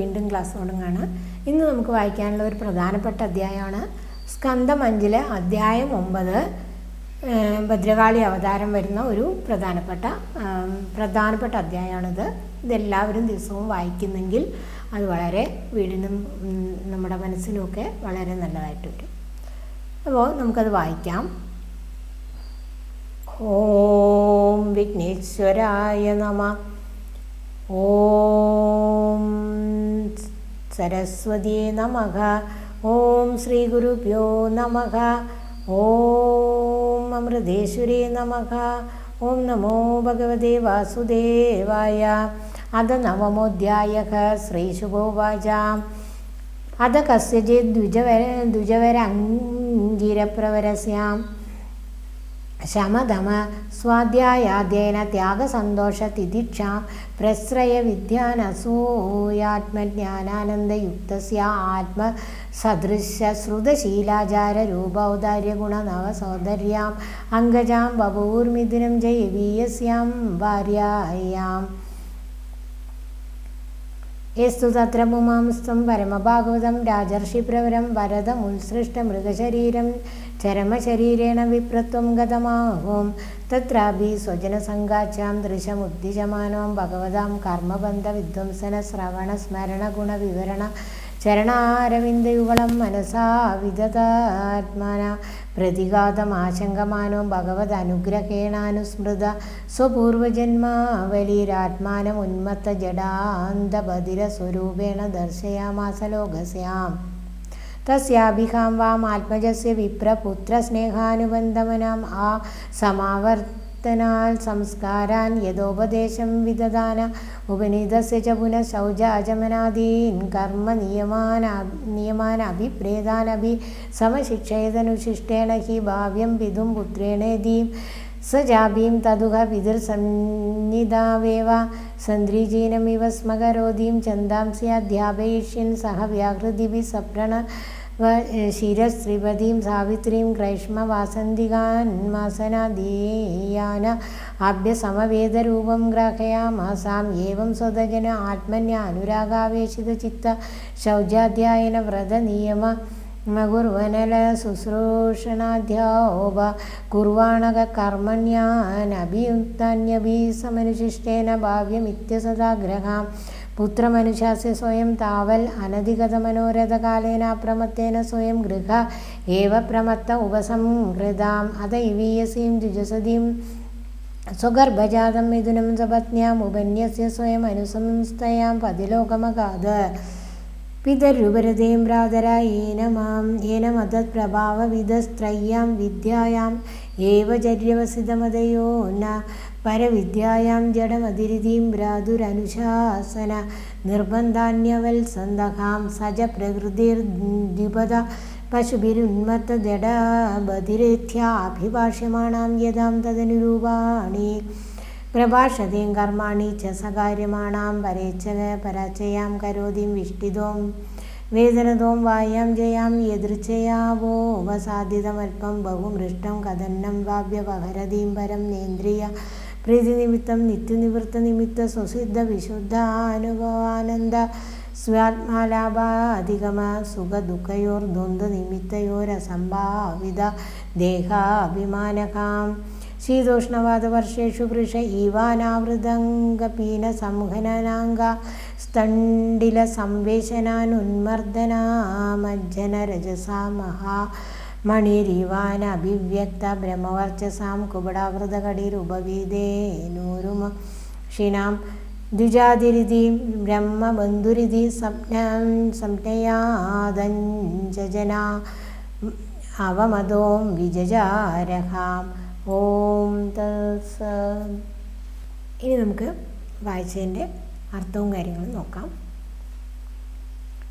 വീണ്ടും ക്ലാസ് തുടങ്ങുകയാണ് ഇന്ന് നമുക്ക് വായിക്കാനുള്ള ഒരു പ്രധാനപ്പെട്ട അധ്യായമാണ് സ്കന്ധം അഞ്ചിലെ അധ്യായം ഒമ്പത്. ഭദ്രകാളി അവതാരം വരുന്ന ഒരു പ്രധാനപ്പെട്ട പ്രധാനപ്പെട്ട അധ്യായമാണിത്. ഇതെല്ലാവരും ദിവസവും വായിക്കുന്നെങ്കിൽ അത് വളരെ വീടിനും നമ്മുടെ മനസ്സിനുമൊക്കെ വളരെ നല്ലതായിട്ട് വരും. അപ്പോൾ നമുക്കത് വായിക്കാം. ഓം വിഘ്നേശ്വരായ നമ. ഓം സരസ്വതിയെ നമഃ. ഓം ശ്രീ ഗുരുഭ്യോ നമഃ. ഓം അമൃതേശ്വരേ നമഃ. ഓം നമോ ഭഗവതേ വാസുദേവായ. അത നവമോധ്യായ ശ്രീശുഭോവാച അത കസ്യചിത് ദ്വിജവര ദ്വിജവരംഗിരപ്രവരസ്യാം ശമതമ സ്വാധ്യായാധ്യയന ത്യാഗസന്തോഷ തിദിക്ഷ പ്രശ്രയ വിദ്യാനസൂയാത്മജ്ഞാനാനന്ദയുക്തസ്യ ആത്മസദൃശ ശ്രുതശീലാചാര രൂപൗദാര്യഗുണ നവസോദര്യാം അംഗജാം ബഭൂർമിഥുനം ജയവീയസ്യാം ഭാര്യായാം യേസ്തു തത്ര പുമാംസ്തം പരമഭാഗവതം രാജർഷിപ്രവരം വരദമുത്സൃഷ്ടമൃഗശരീരം ചരമശരീരേണ വിപ്രത്വം ഗതമാഹോം. തത്രാഭി സ്വജനസംഘാച്ചാം ദൃശമുദ്ദിശമാനോം ഭഗവതാം കർമ്മബന്ധ വിധ്വംസന ശ്രവണ സ്മരണ ഗുണവിവരണ ചരണാരവിന്ദയുവളം മനസാ വിദതാത്മന. പ്രതിഘാതമാശങ്കമാനോ ഉന്മത്ത സ്വപൂർവജന്മാവലിരാത്മാനമുന്മത്ത ജഡാന്തബധിരസ്വരൂപേണ ദർശയാമാസ ലോകസ്യാം. തസ്യാഭിഹാം വാം ആത്മജസ്യ വിപ്രപുത്രസ്നേഹാനുബന്ധമനാം ആ സമാവർത്തനാൽ സംസ്കാരാൻ യഥോപദേശം വിദദാന ഉപനിതസ്യ ച പുനഃ ശൗചാചമനാദീൻ കർമ്മ നിയമാന നിയമാനഭിപ്രേതാനഭി സമശിക്ഷേതനുശിഷ്ടേണ ഹി ഭാവ്യം പിതും പുത്രേണേതീം ജാബീം തതുഹ പിതൃസന്നിധാവേവ സന്ദ്രീജീനമിവ സ്മകരോധീം ചന്ദാംസി അധ്യാപയിഷ്യൻ സഹ വ്യാഹൃതിഭി സപ്രണ. ശിരസ്ത്രിപതീം സാവിത്രീം ഗ്രൈഷ്മവാസന്തികാന്മാസനാദീയാന ആഭ്യസമവേദരൂപം ഗ്രാഹയാമാസാം. ഏവം സ്വതജന ആത്മന്യ അനുരാഗാവേശിതചിത്ത ശൗചാധ്യായന വ്രതനിയമ മകുർവനല ശുശ്രൂഷണാധ്യോപ കുർവാണക കർമ്മണ്യാനഭിയുക്താന്യഭിസമനുശിഷ്ടേന ഭാവ്യമിത്യസദാഗ്രഹാം. പുത്രമനുശാസ്യ സ്വയം താവൽ അനധിഗതമനോരഥകാലേന അപ്രമത്തേന സ്വയം ഗൃഹ ഏവ പ്രമത്ത ഉപസംഹൃതാം അത ഇവീയസീം ജുജസതിയും സ്വഗർഭജാതം മിഥുനം സപത്ന്യാം ഉപന്യസ്യ സ്വയം അനുസംസ്ഥയാം പതിലോകമകാത്. പിതരുപരതയും ഭ്രാതരായേന മാം येन മതപ്രഭാവവിധസ്ത്രയ്യാം വിദ്യായാം ഏവ ന പരവിദ്യായാം ജഡമതിരിതീം ഭ്രാതുരനുശാസന നിർബന്ധാന്യവത്സന്തകാം സജ പ്രകൃതിർദ്വിപദ പശുഭിരുന്മത്ത ജഡബധിരേഥ്യാഭിഭാഷ്യമാണാം യഥാം തദനുരൂപാണി. പ്രഭാഷതീം കർമാണി ച സകാര്യമാണാം പരേച്ഛ പരാചയാം കരോതിം വിഷ്ടിതോം. വേദനതോം വായാം ജയാം യദൃച്ഛയാവോ ബഹു ബഹുമൃഷ്ടം കഥന്നം വാവ്യപഹരതീം പരം നേന്ദ്രിയ പ്രീതിനിമിത്തം നിത്യനിവൃത്തനിമിത്ത സ്വസിദ്ധ വിശുദ്ധാനുഭവാനന്ദ സ്വാത്മാലാഭാധികമ ശീതോഷ്ണവാതവർഷേഷു വൃഷ ഈവാനാവൃതംഗപീനസംഹനനാംഗ സ്തണ്ഡിലസംവേശനാനുന്മർദ്ദനാമജ്ജനരജസാ മഹാ മണിരിവാനഭിവ്യക്ത ബ്രഹ്മവർച്ചസാം കുബടാവൃതകടിരുപവീതേനൂരുമ ക്ഷീണാം ദ്വിജാതിരിതി ബ്രഹ്മബന്ധുരിതി സ്വപ്നം സംജ്ഞയാദഞ്ജന അവമതോം വിജജാരഹാം ഓം തത്സ ഇനി നമുക്ക് വായിച്ചതിന്റെ അർത്ഥവും കാര്യങ്ങളും നോക്കാം.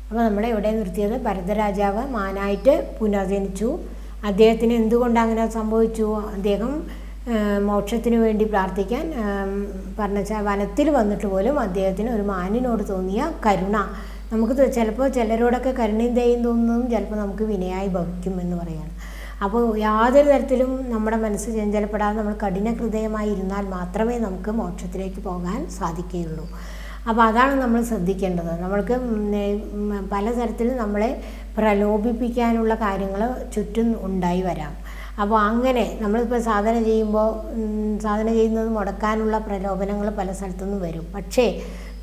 അപ്പോൾ നമ്മളെ ഇവിടെ നിർത്തിയത് ഭരതരാജാവ് മാനായിട്ട് പുനർജനിച്ചു. അദ്ദേഹത്തിന് എന്തുകൊണ്ട് അങ്ങനെ സംഭവിച്ചു? അദ്ദേഹം മോക്ഷത്തിന് വേണ്ടി പ്രാർത്ഥിക്കാൻ പറഞ്ഞ വനത്തിൽ വന്നിട്ട് പോലും അദ്ദേഹത്തിന് ഒരു മാനിനോട് തോന്നിയ കരുണ. നമുക്ക് ചിലപ്പോൾ ചിലരോടൊക്കെ കരുണയും ദയും തോന്നുന്നതും ചിലപ്പോൾ നമുക്ക് വിനയായി ഭവിക്കും എന്ന് പറയാണ് അപ്പോൾ യാതൊരു തരത്തിലും നമ്മുടെ മനസ്സ് ചഞ്ചലപ്പെടാതെ നമ്മൾ കഠിന ഹൃദയമായി ഇരുന്നാൽ മാത്രമേ നമുക്ക് മോക്ഷത്തിലേക്ക് പോകാൻ സാധിക്കുകയുള്ളൂ. അപ്പോൾ അതാണ് നമ്മൾ ശ്രദ്ധിക്കേണ്ടത്. നമ്മൾക്ക് പല തരത്തിൽ നമ്മളെ പ്രലോഭിപ്പിക്കാനുള്ള കാര്യങ്ങൾ ചുറ്റും ഉണ്ടായി വരാം. അപ്പോൾ അങ്ങനെ നമ്മളിപ്പോൾ സാധന ചെയ്യുമ്പോൾ സാധന ചെയ്യുന്നത് മുടക്കാനുള്ള പ്രലോഭനങ്ങൾ പല സ്ഥലത്തുനിന്നും വരും. പക്ഷേ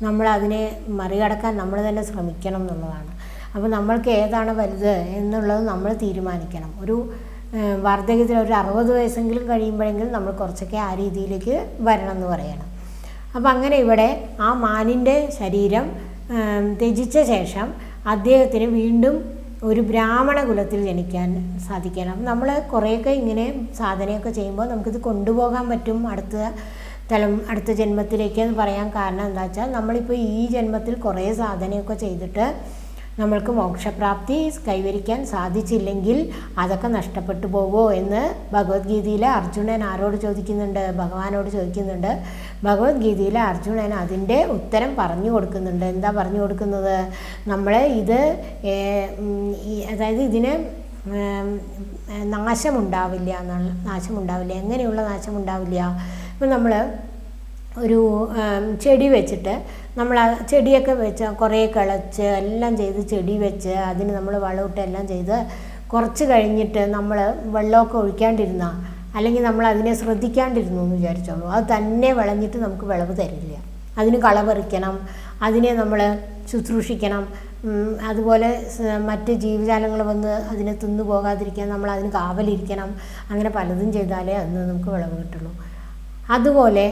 നമ്മൾ അതിനെ മറികടക്കാൻ നമ്മൾ തന്നെ ശ്രമിക്കണം എന്നുള്ളതാണ്. അപ്പോൾ നമ്മൾക്ക് ഏതാണ് വലുത് എന്നുള്ളത് നമ്മൾ തീരുമാനിക്കണം. ഒരു വാർദ്ധക്യത്തിൽ ഒരു അറുപത് വയസ്സെങ്കിലും കഴിയുമ്പോഴെങ്കിലും നമ്മൾ കുറച്ചൊക്കെ ആ രീതിയിലേക്ക് വരണം എന്ന് പറയണം. അപ്പം അങ്ങനെ ഇവിടെ ആ മാനിന്റെ ശരീരം ത്യജിച്ച ശേഷം അദ്ദേഹത്തിന് വീണ്ടും ഒരു ബ്രാഹ്മണ കുലത്തിൽ ജനിക്കാൻ സാധിക്കണം. നമ്മൾ കുറേയൊക്കെ ഇങ്ങനെ സാധനയൊക്കെ ചെയ്യുമ്പോൾ നമുക്കിത് കൊണ്ടുപോകാൻ പറ്റും അടുത്ത തലം അടുത്ത ജന്മത്തിലേക്ക് എന്ന് പറയാൻ കാരണം എന്താ വെച്ചാൽ നമ്മളിപ്പോൾ ഈ ജന്മത്തിൽ കുറേ സാധനയൊക്കെ ചെയ്തിട്ട് നമ്മൾക്ക് മോക്ഷപ്രാപ്തി കൈവരിക്കാൻ സാധിച്ചില്ലെങ്കിൽ അതൊക്കെ നഷ്ടപ്പെട്ടു പോകുമോ എന്ന് ഭഗവത്ഗീതയിൽ അർജുനൻ ആരോട് ചോദിക്കുന്നുണ്ട്? ഭഗവാനോട് ചോദിക്കുന്നുണ്ട്. ഭഗവത്ഗീതയിൽ അർജുനൻ അതിന്റെ ഉത്തരം പറഞ്ഞു കൊടുക്കുന്നുണ്ട്. എന്താ പറഞ്ഞു കൊടുക്കുന്നത്? നമ്മൾ ഇത് അതായത് ഇതിന് നാശമുണ്ടാവില്ല എന്നുള്ള നാശമുണ്ടാവില്ല. എങ്ങനെയുള്ള നാശമുണ്ടാവില്ല? ഇപ്പം നമ്മൾ ഒരു ചെടി വെച്ചിട്ട് നമ്മൾ ആ ചെടിയൊക്കെ വെച്ച് കുറേ കിളച്ച് എല്ലാം ചെയ്ത് ചെടി വെച്ച് അതിന് നമ്മൾ വളമിട്ട് എല്ലാം ചെയ്ത് കുറച്ച് കഴിഞ്ഞിട്ട് നമ്മൾ വെള്ളമൊക്കെ ഒഴിക്കാണ്ടിരുന്ന അല്ലെങ്കിൽ നമ്മൾ അതിനെ ശ്രദ്ധിക്കാണ്ടിരുന്നു എന്ന് വിചാരിച്ചോളൂ. അത് തന്നെ വിളഞ്ഞിട്ട് നമുക്ക് വിളവ് തരില്ല. അതിന് കളപറിക്കണം അതിനെ നമ്മൾ ശുശ്രൂഷിക്കണം അതുപോലെ മറ്റ് ജീവജാലങ്ങൾ വന്ന് അതിനെ തിന്നു പോകാതിരിക്കാൻ നമ്മൾ അതിന് കാവലിരിക്കണം അങ്ങനെ പലതും ചെയ്താലേ അന്ന് നമുക്ക് വിളവ് കിട്ടുള്ളൂ. അതുപോലെ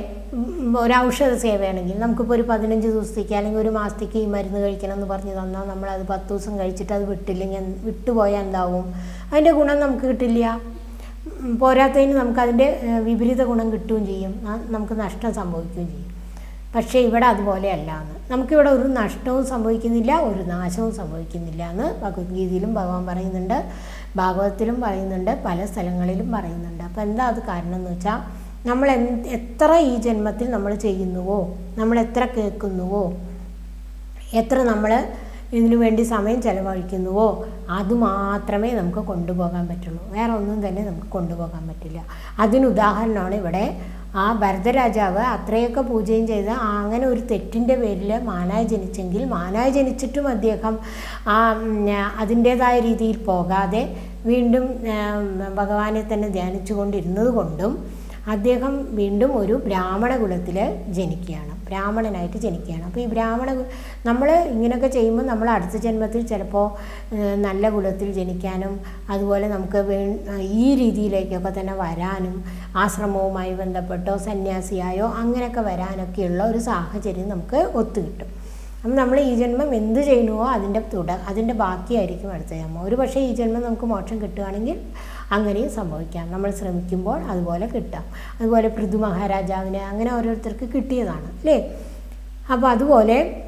ഒരു ഔഷധ സേവയാണെങ്കിൽ നമുക്കിപ്പോൾ ഒരു പതിനഞ്ച് ദിവസത്തേക്ക് അല്ലെങ്കിൽ ഒരു മാസത്തേക്ക് ഈ മരുന്ന് കഴിക്കണം എന്ന് പറഞ്ഞ് തന്നാൽ നമ്മളത് പത്ത് ദിവസം കഴിച്ചിട്ട് അത് വിട്ടില്ലെങ്കിൽ വിട്ടുപോയാൽ എന്താവും? അതിന്റെ ഗുണം നമുക്ക് കിട്ടില്ല. പോരാത്തതിന് നമുക്കതിന്റെ വിപരീത ഗുണം കിട്ടുകയും ചെയ്യും. നമുക്ക് നഷ്ടം സംഭവിക്കുകയും ചെയ്യും. പക്ഷേ ഇവിടെ അതുപോലെയല്ല എന്ന് നമുക്കിവിടെ ഒരു നഷ്ടവും സംഭവിക്കുന്നില്ല ഒരു നാശവും സംഭവിക്കുന്നില്ല എന്ന് ഭഗവത്ഗീതയിലും ഭഗവാൻ പറയുന്നുണ്ട്. ഭാഗവതത്തിലും പറയുന്നുണ്ട് പല സ്ഥലങ്ങളിലും പറയുന്നുണ്ട്. അപ്പോൾ എന്താ അത് കാരണം എന്ന് വെച്ചാൽ നമ്മൾ എത്ര ഈ ജന്മത്തിൽ നമ്മൾ ചെയ്യുന്നുവോ? നമ്മൾ എത്ര കേൾക്കുന്നുവോ? എത്ര നമ്മൾ ഇതിനു വേണ്ടി സമയം ചിലവഴിക്കുന്നുവോ? അതുമാത്രമേ നമുക്ക് കൊണ്ടുപോകാൻ പറ്റുള്ളൂ. വേറെ ഒന്നും തന്നെ നമുക്ക് കൊണ്ടുപോകാൻ പറ്റില്ല. അതിനുദാഹരണമാണ് ഇവിടെ ആ ഭരതരാജാവ് അത്രയൊക്കെ പൂജയും ചെയ്ത് അങ്ങനെ ഒരു തെറ്റിന്റെ പേരിൽ മാനായി ജനിച്ചെങ്കിൽ മാനായി ജനിച്ചിട്ടും അദ്ദേഹം ആ അതിന്റേതായ രീതിയിൽ പോകാതെ വീണ്ടും ഭഗവാനെ തന്നെ ധ്യാനിച്ചു കൊണ്ടിരുന്നത് കൊണ്ടും അദ്ദേഹം വീണ്ടും ഒരു ബ്രാഹ്മണ കുലത്തിൽ ജനിക്കുകയാണ്. ബ്രാഹ്മണനായിട്ട് ജനിക്കുകയാണ്. അപ്പോൾ ഈ ബ്രാഹ്മണ നമ്മൾ ഇങ്ങനെയൊക്കെ ചെയ്യുമ്പോൾ നമ്മൾ അടുത്ത ജന്മത്തിൽ ചിലപ്പോൾ നല്ല കുലത്തിൽ ജനിക്കാനും അതുപോലെ നമുക്ക് ഈ രീതിയിലേക്കൊക്കെ തന്നെ വരാനും ആശ്രമവുമായി ബന്ധപ്പെട്ടോ സന്യാസിയായോ അങ്ങനെയൊക്കെ വരാനൊക്കെയുള്ള ഒരു സാഹചര്യം നമുക്ക് ഒത്തുകിട്ടും അപ്പം നമ്മൾ ഈ ജന്മം എന്ത് ചെയ്യണമോ അതിന്റെ തുട അതിന്റെ ബാക്കിയായിരിക്കും അടുത്ത ജന്മം. ഒരു പക്ഷേ ഈ ജന്മം നമുക്ക് മോക്ഷം കിട്ടുകയാണെങ്കിൽ അങ്ങനെയും സംഭവിക്കാം. നമ്മൾ ശ്രമിക്കുമ്പോൾ അതുപോലെ കിട്ടാം. അതുപോലെ പൃഥു മഹാരാജാവിന് അങ്ങനെ ഓരോരുത്തർക്ക് കിട്ടിയതാണ് അല്ലേ? അപ്പോൾ അതുപോലെ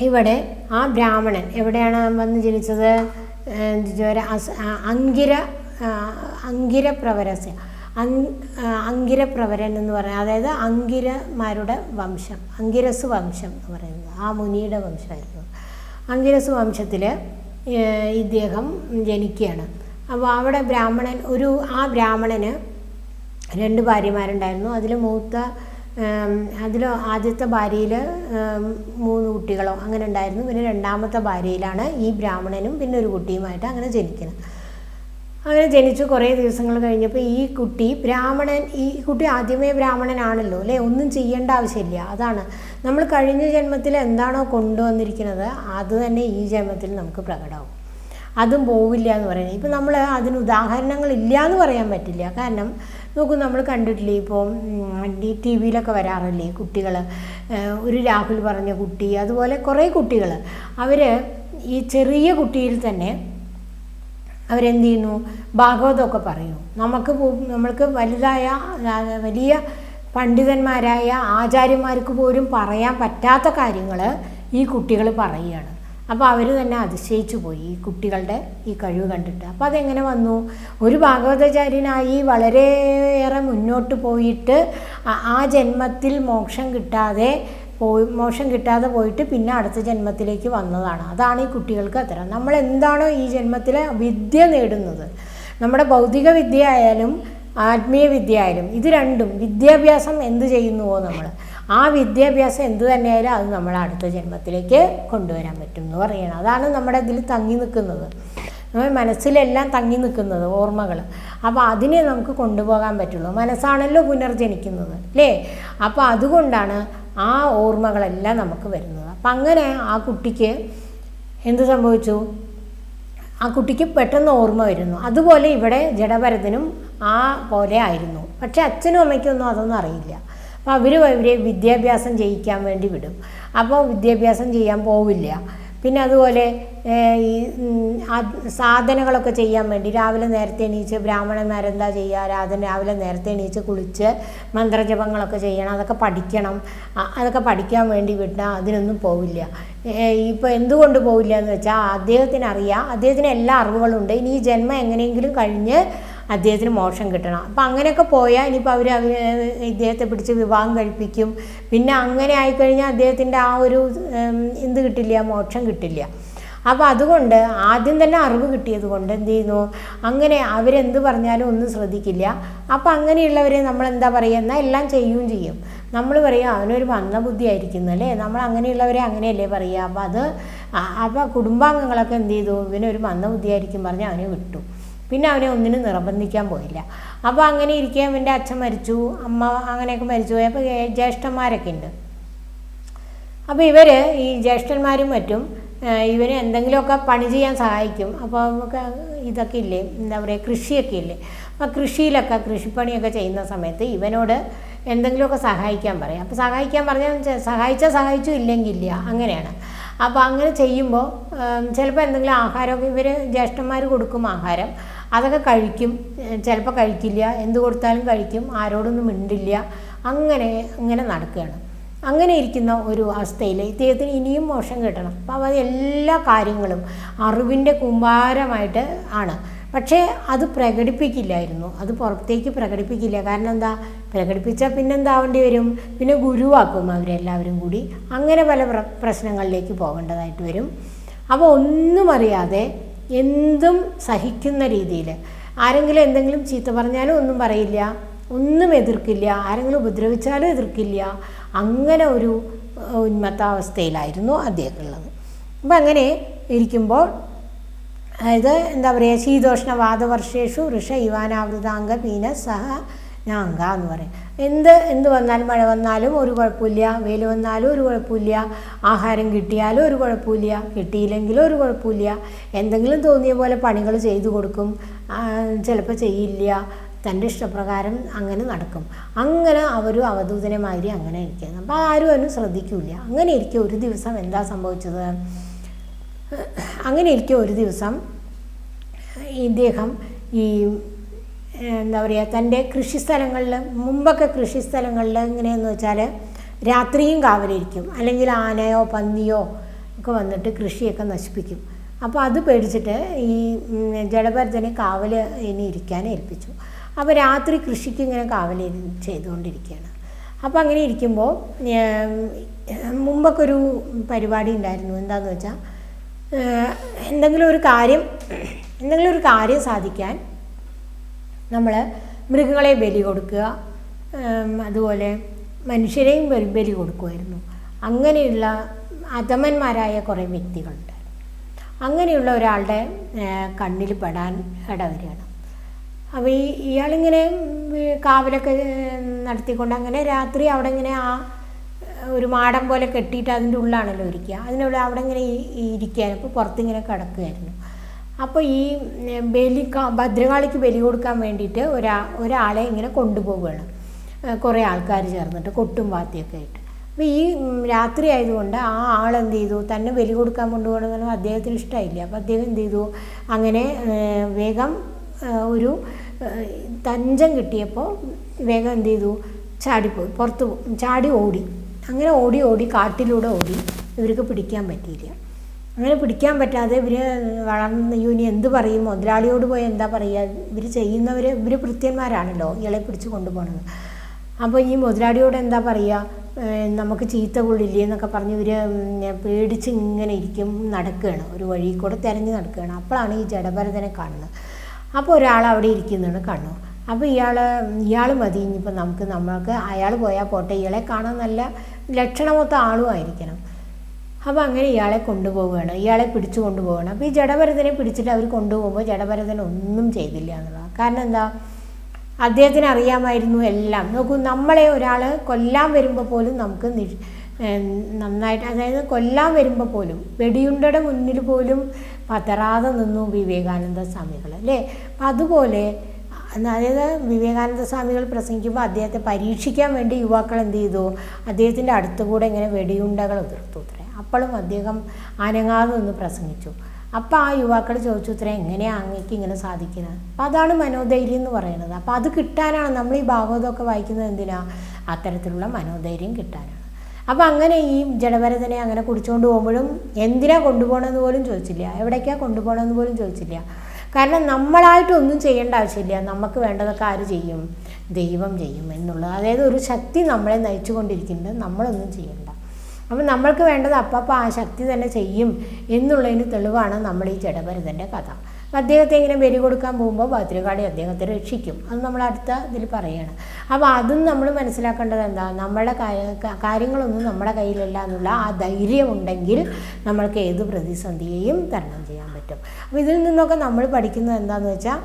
ഇവിടെ ആ ബ്രാഹ്മണൻ എവിടെയാണ് വന്ന് ജനിച്ചത്? അങ്കിര അങ്കിരപ്രവരസ്യ അങ് അങ്കിരപ്രവരൻ എന്ന് പറയുന്നത് അതായത് അങ്കിരമാരുടെ വംശം അങ്കിരസ് വംശം എന്ന് പറയുന്നത് ആ മുനിയുടെ വംശമായിരുന്നു. അങ്കിരസ് വംശത്തിൽ ഇദ്ദേഹം ജനിക്കുകയാണ്. അപ്പോൾ അവിടെ ബ്രാഹ്മണൻ ഒരു ആ ബ്രാഹ്മണന് രണ്ട് ഭാര്യമാരുണ്ടായിരുന്നു. അതിൽ മൂത്ത അതിൽ ആദ്യത്തെ ഭാര്യയിൽ മൂന്ന് കുട്ടികളോ അങ്ങനെ ഉണ്ടായിരുന്നു. പിന്നെ രണ്ടാമത്തെ ഭാര്യയിലാണ് ഈ ബ്രാഹ്മണനും പിന്നെ ഒരു കുട്ടിയുമായിട്ട് അങ്ങനെ ജനിക്കുന്നത്. അങ്ങനെ ജനിച്ച് കുറേ ദിവസങ്ങൾ കഴിഞ്ഞപ്പോൾ ഈ കുട്ടി ബ്രാഹ്മണൻ ഈ കുട്ടി ആദ്യമേ ബ്രാഹ്മണനാണല്ലോ അല്ലേ? ഒന്നും ചെയ്യേണ്ട ആവശ്യമില്ല. അതാണ്. നമ്മൾ കഴിഞ്ഞ ജന്മത്തിൽ എന്താണോ കൊണ്ടുവന്നിരിക്കുന്നത് അത് തന്നെ ഈ ജന്മത്തിൽ നമുക്ക് പ്രകടമാവും. അതും പോവില്ല എന്ന് പറയുന്നത്. ഇപ്പം നമ്മൾ അതിന് ഉദാഹരണങ്ങൾ ഇല്ല എന്ന് പറയാൻ പറ്റില്ല. കാരണം നോക്കൂ നമ്മൾ കണ്ടിട്ടില്ലേ ഇപ്പോൾ ടി വിയിലൊക്കെ വരാറില്ലേ കുട്ടികൾ ഒരു രാഹുൽ പറഞ്ഞ കുട്ടി അതുപോലെ കുറേ കുട്ടികൾ അവർ ഈ ചെറിയ കുട്ടിയിൽ തന്നെ അവരെന്ത് ചെയ്യുന്നു? ഭാഗവതമൊക്കെ പറയുന്നു. നമുക്ക് നമ്മൾക്ക് വലുതായ വലിയ പണ്ഡിതന്മാരായ ആചാര്യന്മാർക്ക് പോലും പറയാൻ പറ്റാത്ത കാര്യങ്ങൾ ഈ കുട്ടികൾ പറയുകയാണ്. അപ്പോൾ അവർ തന്നെ അതിശയിച്ചു പോയി ഈ കുട്ടികളുടെ ഈ കഴിവ് കണ്ടിട്ട്. അപ്പോൾ അതെങ്ങനെ വന്നു? ഒരു ഭാഗവതാചാര്യനായി വളരെയേറെ മുന്നോട്ട് പോയിട്ട് ആ ജന്മത്തിൽ മോക്ഷം കിട്ടാതെ പോയി മോശം കിട്ടാതെ പോയിട്ട് പിന്നെ അടുത്ത ജന്മത്തിലേക്ക് വന്നതാണ്. അതാണ് ഈ കുട്ടികൾക്ക് അത്ര നമ്മൾ എന്താണോ ഈ ജന്മത്തിൽ വിദ്യ നേടുന്നത്? നമ്മുടെ ഭൗതിക വിദ്യ ആയാലും ആത്മീയ വിദ്യ ആയാലും ഇത് രണ്ടും വിദ്യാഭ്യാസം എന്ത് ചെയ്യുന്നുവോ നമ്മൾ? ആ വിദ്യാഭ്യാസം എന്ത് തന്നെയായാലും അത് നമ്മൾ അടുത്ത ജന്മത്തിലേക്ക് കൊണ്ടുവരാൻ പറ്റും എന്ന് പറയണം. അതാണ് നമ്മുടെ ഇതിൽ തങ്ങി നിൽക്കുന്നത്. നമ്മുടെ മനസ്സിലെല്ലാം തങ്ങി നിൽക്കുന്നത് ഓർമ്മകൾ. അപ്പോൾ അതിനെ നമുക്ക് കൊണ്ടുപോകാൻ പറ്റുള്ളൂ. മനസ്സാണല്ലോ പുനർജനിക്കുന്നത് അല്ലേ? അപ്പോൾ അതുകൊണ്ടാണ് ആ ഓർമ്മകളെല്ലാം നമുക്ക് വരുന്നത്. അപ്പം അങ്ങനെ ആ കുട്ടിക്ക് എന്ത് സംഭവിച്ചു? ആ കുട്ടിക്ക് പെട്ടെന്ന് ഓർമ്മ വരുന്നു. അതുപോലെ ഇവിടെ ജഡഭരതനും ആ പോലെ ആയിരുന്നു. പക്ഷേ അച്ഛനും അമ്മയ്ക്കൊന്നും അതൊന്നും അറിയില്ല. അപ്പോൾ അവർ ഇവരെ വിദ്യാഭ്യാസം ചെയ്യിക്കാൻ വേണ്ടി വിടും. അപ്പോൾ വിദ്യാഭ്യാസം ചെയ്യാൻ പോവില്ല. പിന്നെ അതുപോലെ ഈ സാധനകളൊക്കെ ചെയ്യാൻ വേണ്ടി രാവിലെ നേരത്തെ എണീച്ച് ബ്രാഹ്മണന്മാരെന്താ ചെയ്യുക രാധന രാവിലെ നേരത്തെ എണീച്ച് കുളിച്ച് മന്ത്രജപങ്ങളൊക്കെ ചെയ്യണം. അതൊക്കെ പഠിക്കണം. അതൊക്കെ പഠിക്കാൻ വേണ്ടി വിട്ടാൽ അതിനൊന്നും പോവില്ല. ഇപ്പോൾ എന്തുകൊണ്ട് പോവില്ല എന്ന് വെച്ചാൽ അദ്ദേഹത്തിന് അറിയാം അദ്ദേഹത്തിന് എല്ലാ അറിവുകളുണ്ട്. ഇനി ഈ ജന്മം എങ്ങനെയെങ്കിലും കഴിഞ്ഞ് അദ്ദേഹത്തിന് മോക്ഷം കിട്ടണം. അപ്പം അങ്ങനെയൊക്കെ പോയാൽ ഇനിയിപ്പോൾ അവർ ഇദ്ദേഹത്തെ പിടിച്ച് വിവാഹം കഴിപ്പിക്കും. പിന്നെ അങ്ങനെ ആയിക്കഴിഞ്ഞാൽ അദ്ദേഹത്തിന്റെ ആ ഒരു എന്ത് കിട്ടില്ല മോക്ഷം കിട്ടില്ല. അപ്പോൾ അതുകൊണ്ട് ആദ്യം തന്നെ അറിവ് കിട്ടിയത് കൊണ്ട് എന്ത് ചെയ്യുന്നു? അങ്ങനെ അവരെന്ത് പറഞ്ഞാലും ഒന്നും ശ്രദ്ധിക്കില്ല. അപ്പോൾ അങ്ങനെയുള്ളവരെ നമ്മൾ എന്താ പറയുക എന്നാൽ എല്ലാം ചെയ്യുകയും ചെയ്യും. നമ്മൾ പറയും അവനൊരു മന്ദബുദ്ധി ആയിരിക്കുന്നു അല്ലേ? നമ്മൾ അങ്ങനെയുള്ളവരെ അങ്ങനെയല്ലേ പറയുക? അപ്പോൾ അത് അപ്പോൾ കുടുംബാംഗങ്ങളൊക്കെ എന്ത് ചെയ്തു? ഇവനൊരു മന്ദബുദ്ധി ആയിരിക്കും പറഞ്ഞ് അവനെ വിട്ടു. പിന്നെ അവനെ ഒന്നിനും നിർബന്ധിക്കാൻ പോയില്ല. അപ്പോൾ അങ്ങനെ ഇരിക്കെ അവന്റെ അച്ഛൻ മരിച്ചു അമ്മ അങ്ങനെയൊക്കെ മരിച്ചു പോയി. അപ്പോൾ ജ്യേഷ്ഠന്മാരൊക്കെ ഉണ്ട് അപ്പോൾ ഇവർ ഈ ജ്യേഷ്ഠന്മാരും മറ്റും ഇവനെ എന്തെങ്കിലുമൊക്കെ പണി ചെയ്യാൻ സഹായിക്കും. അപ്പോൾ നമുക്ക് ഇതൊക്കെ ഇല്ലേ എന്താ പറയുക കൃഷിയൊക്കെ ഇല്ലേ. അപ്പോൾ കൃഷിയിലൊക്കെ കൃഷിപ്പണിയൊക്കെ ചെയ്യുന്ന സമയത്ത് ഇവനോട് എന്തെങ്കിലുമൊക്കെ സഹായിക്കാൻ പറയും. അപ്പോൾ സഹായിക്കാൻ പറഞ്ഞാൽ സഹായിച്ചാൽ സഹായിച്ചു ഇല്ലെങ്കിൽ ഇല്ല. അങ്ങനെയാണ്. അപ്പോൾ അങ്ങനെ ചെയ്യുമ്പോൾ ചിലപ്പോൾ എന്തെങ്കിലും ആഹാരമൊക്കെ ഇവർ ജ്യേഷ്ഠന്മാർ കൊടുക്കും ആഹാരം. അതൊക്കെ കഴിക്കും. ചിലപ്പോൾ കഴിക്കില്ല. എന്ത് കൊടുത്താലും കഴിക്കും. ആരോടൊന്നും മിണ്ടില്ല. അങ്ങനെ അങ്ങനെ നടക്കുകയാണ്. അങ്ങനെ ഇരിക്കുന്ന ഒരു അവസ്ഥയിൽ ഇദ്ദേഹത്തിന് ഇനിയും മോശം കിട്ടണം. അപ്പോൾ അത് എല്ലാ കാര്യങ്ങളും അറിവിന്റെ കുമ്പാരമായിട്ട് ആണ്. പക്ഷേ അത് പ്രകടിപ്പിക്കില്ലായിരുന്നു. അത് പുറത്തേക്ക് പ്രകടിപ്പിക്കില്ല. കാരണം എന്താ? പ്രകടിപ്പിച്ചാൽ പിന്നെ എന്താവേണ്ടി വരും? പിന്നെ ഗുരുവാക്കും അവരെല്ലാവരും കൂടി. അങ്ങനെ പല പ്രശ്നങ്ങളിലേക്ക് പോകേണ്ടതായിട്ട് വരും. അപ്പോൾ ഒന്നും അറിയാതെ എന്തും സഹിക്കുന്ന രീതിയിൽ. ആരെങ്കിലും എന്തെങ്കിലും ചീത്ത പറഞ്ഞാലും ഒന്നും പറയില്ല ഒന്നും എതിർക്കില്ല ആരെങ്കിലും ഉപദ്രവിച്ചാലും എതിർക്കില്ല. അങ്ങനെ ഒരു ഉന്മത്താവസ്ഥയിലായിരുന്നു അദ്ദേഹം ഉള്ളത് അപ്പം അങ്ങനെ ഇരിക്കുമ്പോൾ അതായത് എന്താ പറയുക ശീതോഷ്ണ വാദവർഷേഷു ഋഷ ഇവാനാവൃതാംഗ പീന സഹ ഞാങ്ക എന്ന് പറയും. എന്ത് എന്ത് വന്നാലും മഴ വന്നാലും ഒരു കുഴപ്പമില്ല. വെയിൽ വന്നാലും ഒരു കുഴപ്പമില്ല. ആഹാരം കിട്ടിയാലും ഒരു കുഴപ്പമില്ല. കിട്ടിയില്ലെങ്കിലും ഒരു കുഴപ്പമില്ല. എന്തെങ്കിലും തോന്നിയ പോലെ പണികൾ ചെയ്തു കൊടുക്കും. ചിലപ്പോൾ ചെയ്യില്ല. തന്റെ ഇഷ്ടപ്രകാരം അങ്ങനെ നടക്കും. അങ്ങനെ അവരും അവധൂതനെ മാതിരി അങ്ങനെ ഇരിക്കുന്നത് അപ്പോൾ ആരും അതിനും ശ്രദ്ധിക്കില്ല അങ്ങനെ ഇരിക്കുക ഒരു ദിവസം എന്താ സംഭവിച്ചത്? അങ്ങനെ ഇരിക്കുക ഒരു ദിവസം ഇദ്ദേഹം ഈ എന്താ പറയുക തന്റെ കൃഷിസ്ഥലങ്ങളിൽ മുമ്പൊക്കെ കൃഷിസ്ഥലങ്ങളിൽ എങ്ങനെയെന്ന് വെച്ചാൽ രാത്രിയും കാവലിരിക്കും. അല്ലെങ്കിൽ ആനയോ പന്നിയോ ഒക്കെ വന്നിട്ട് കൃഷിയൊക്കെ നശിപ്പിക്കും. അപ്പോൾ അത് പേടിച്ചിട്ട് ഈ ജലഭരതനെ കാവൽ ഇനി ഇരിക്കാൻ ഏൽപ്പിച്ചു. അപ്പോൾ രാത്രി കൃഷിക്ക് ഇങ്ങനെ കാവൽ ചെയ്തുകൊണ്ടിരിക്കുകയാണ്. അപ്പോൾ അങ്ങനെ ഇരിക്കുമ്പോൾ മുമ്പൊക്കെ ഒരു പരിപാടി ഉണ്ടായിരുന്നു. എന്താണെന്ന് വെച്ചാൽ എന്തെങ്കിലും ഒരു കാര്യം എന്തെങ്കിലും ഒരു കാര്യം സാധിക്കാൻ നമ്മൾ മൃഗങ്ങളെ ബലി കൊടുക്കുക അതുപോലെ മനുഷ്യരെയും ബലി കൊടുക്കുമായിരുന്നു. അങ്ങനെയുള്ള അധമന്മാരായ കുറേ വ്യക്തികളുണ്ട്. അങ്ങനെയുള്ള ഒരാളുടെ കണ്ണിൽ പെടാൻ ഇടവരികയാണ് അപ്പോൾ ഈ ഇയാളിങ്ങനെ കാവലൊക്കെ നടത്തിക്കൊണ്ട് അങ്ങനെ രാത്രി അവിടെ ഇങ്ങനെ ആ ഒരു മാടം പോലെ കെട്ടിയിട്ട് അതിന്റെ ഉള്ളാണല്ലോ ഇരിക്കുക. അതിനുള്ള അവിടെ ഇങ്ങനെ ഇരിക്കാൻ അപ്പോൾ പുറത്തിങ്ങനെ കിടക്കുകയായിരുന്നു. അപ്പോൾ ഈ ബലി ഭദ്രകാളിക്ക് ബലി കൊടുക്കാൻ വേണ്ടിയിട്ട് ഒരാ ഒരാളെ ഇങ്ങനെ കൊണ്ടുപോവുകയാണ്. കുറേ ആൾക്കാർ ചേർന്നിട്ട് കൊട്ടും വാത്തിയൊക്കെ ആയിട്ട്. അപ്പോൾ ഈ രാത്രി ആയതുകൊണ്ട് ആ ആൾ എന്ത് ചെയ്തു? തന്നെ ബലി കൊടുക്കാൻ കൊണ്ടുപോകണമെന്ന് അദ്ദേഹത്തിന് ഇഷ്ടമായില്ല അപ്പോൾ അദ്ദേഹം എന്ത് ചെയ്തു? അങ്ങനെ വേഗം ഒരു തഞ്ചം കിട്ടിയപ്പോൾ വേഗം എന്ത് ചെയ്തു? ചാടിപ്പോയി. പുറത്ത് ചാടി ഓടി. അങ്ങനെ ഓടി ഓടി കാട്ടിലൂടെ ഓടി. ഇവർക്ക് പിടിക്കാൻ പറ്റിയില്ല. അങ്ങനെ പിടിക്കാൻ പറ്റാതെ ഇവർ വളർന്ന് ഇനി എന്ത് പറയും? മുതലാളിയോട് പോയി എന്താ പറയുക ഇവർ ചെയ്യുന്നവർ ഇവർ കൃത്യന്മാരാണല്ലോ ഇയാളെ പിടിച്ച് കൊണ്ടുപോകണത് അപ്പോൾ ഈ മുതലാളിയോട് എന്താ പറയുക നമുക്ക് ചീത്ത കൊള്ളില്ലേ എന്നൊക്കെ പറഞ്ഞ് ഇവർ പേടിച്ച് ഇങ്ങനെ ഇരിക്കും നടക്കുകയാണ് ഒരു വഴി കൂടെ തിരഞ്ഞ് നടക്കുകയാണ് അപ്പോഴാണ് ഈ ജഡഭരതനെ കാണുന്നത്. അപ്പോൾ ഒരാൾ അവിടെ ഇരിക്കുന്നതാണ് കണ്ടു അപ്പോൾ ഇയാൾ ഇയാൾ മതി ഇനിയിപ്പോൾ നമുക്ക് നമ്മൾക്ക് അയാൾ പോയാൽ പോട്ടെ. ഇയാളെ കാണാൻ നല്ല ലക്ഷണമൊത്ത ആളും ആയിരിക്കണം. അപ്പോൾ അങ്ങനെ ഇയാളെ കൊണ്ടുപോവുകയാണ്. ഇയാളെ പിടിച്ചു കൊണ്ടുപോവുകയാണ്. അപ്പോൾ ഈ ജഡഭരതനെ പിടിച്ചിട്ട് അവർ കൊണ്ടുപോകുമ്പോൾ ജഡഭരതൻ ഒന്നും ചെയ്തില്ല എന്നുള്ളതാണ്. കാരണം എന്താ? അദ്ദേഹത്തിന് അറിയാമായിരുന്നു എല്ലാം. നോക്കൂ നമ്മളെ ഒരാൾ കൊല്ലാൻ വരുമ്പോൾ പോലും നമുക്ക് നന്നായിട്ട് അതായത് കൊല്ലാൻ വരുമ്പോൾ പോലും വെടിയുണ്ടയുടെ മുന്നിൽ പോലും പതറാതെ നിന്നു വിവേകാനന്ദ സ്വാമികൾ അല്ലേ? അപ്പം അതുപോലെ അതായത് വിവേകാനന്ദ സ്വാമികൾ പ്രസംഗിക്കുമ്പോൾ അദ്ദേഹത്തെ പരീക്ഷിക്കാൻ വേണ്ടി യുവാക്കൾ എന്ത് ചെയ്തു? അദ്ദേഹത്തിന്റെ അടുത്തുകൂടെ ഇങ്ങനെ വെടിയുണ്ടകൾ ഉതിർത്തു അത്രേ. അപ്പോഴും അദ്ദേഹം അനങ്ങാതെ നിന്ന് പ്രസംഗിച്ചു. അപ്പോൾ ആ യുവാക്കൾ ചോദിച്ചു ഇത്ര എങ്ങനെയാണ് അങ്ങേക്ക് ഇങ്ങനെ സാധിക്കുന്നത് അപ്പോൾ അതാണ് മനോധൈര്യം എന്ന് പറയുന്നത് അപ്പോൾ അത് കിട്ടാനാണ് നമ്മൾ ഈ ഭാഗവതമൊക്കെ വായിക്കുന്നത് എന്തിനാണ് അത്തരത്തിലുള്ള മനോധൈര്യം കിട്ടാനാണ്. അപ്പോൾ അങ്ങനെ ഈ ജഡഭരതനെ അങ്ങനെ കുടിച്ചുകൊണ്ട് പോകുമ്പോഴും എന്തിനാ കൊണ്ടുപോകണമെന്ന് പോലും ചോദിച്ചില്ല. എവിടേക്കാണ് കൊണ്ടുപോകണമെന്ന് പോലും ചോദിച്ചില്ല. കാരണം നമ്മളായിട്ടൊന്നും ചെയ്യേണ്ട ആവശ്യമില്ല. നമുക്ക് വേണ്ടതൊക്കെ ആര് ചെയ്യും? ദൈവം ചെയ്യും എന്നുള്ളത്. അതായത് ഒരു ശക്തി നമ്മളെ നയിച്ചു കൊണ്ടിരിക്കുന്നുണ്ട് നമ്മളൊന്നും ചെയ്യണ്ട. അപ്പം നമ്മൾക്ക് വേണ്ടത് അപ്പപ്പോൾ ആ ശക്തി തന്നെ ചെയ്യും എന്നുള്ളതിന് തെളിവാണ് നമ്മൾ ഈ ജഡഭരതന്റെ കഥ. അദ്ദേഹത്തെ ഇങ്ങനെ ബലി കൊടുക്കാൻ പോകുമ്പോൾ ഭദ്രകാളി അദ്ദേഹത്തെ രക്ഷിക്കും. അത് നമ്മൾ അടുത്ത ഇതിൽ പറയുകയാണ് അപ്പോൾ അതും നമ്മൾ മനസ്സിലാക്കേണ്ടത് എന്താ? നമ്മളുടെ കാര്യങ്ങളൊന്നും നമ്മുടെ കയ്യിലല്ല എന്നുള്ള ആ ധൈര്യം ഉണ്ടെങ്കിൽ നമ്മൾക്ക് ഏത് പ്രതിസന്ധിയെയും തരണം ചെയ്യാൻ പറ്റും. അപ്പോൾ ഇതിൽ നിന്നൊക്കെ നമ്മൾ പഠിക്കുന്നത് എന്താണെന്ന് വെച്ചാൽ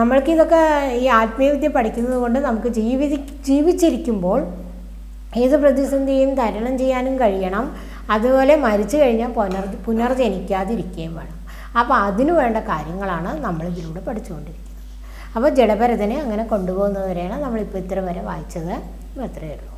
നമ്മൾക്കിതൊക്കെ ഈ ആത്മീയവിദ്യ പഠിക്കുന്നത് കൊണ്ട് നമുക്ക് ജീവി ജീവിച്ചിരിക്കുമ്പോൾ ഏത് പ്രതിസന്ധിയും തരണം ചെയ്യാനും കഴിയണം. അതുപോലെ മരിച്ചു കഴിഞ്ഞാൽ പുനർ പുനർജനിക്കാതിരിക്കുകയും വേണം. അപ്പോൾ അതിനു വേണ്ട കാര്യങ്ങളാണ് നമ്മൾ ഇതിലൂടെ പഠിച്ചുകൊണ്ടിരിക്കുന്നത്. അപ്പോൾ ജഡഭരതനെ അങ്ങനെ കൊണ്ടുപോകുന്നവരെയാണ് നമ്മളിപ്പോൾ ഇത്ര വരെ വായിച്ചത്. അത്രയേ ഉള്ളൂ.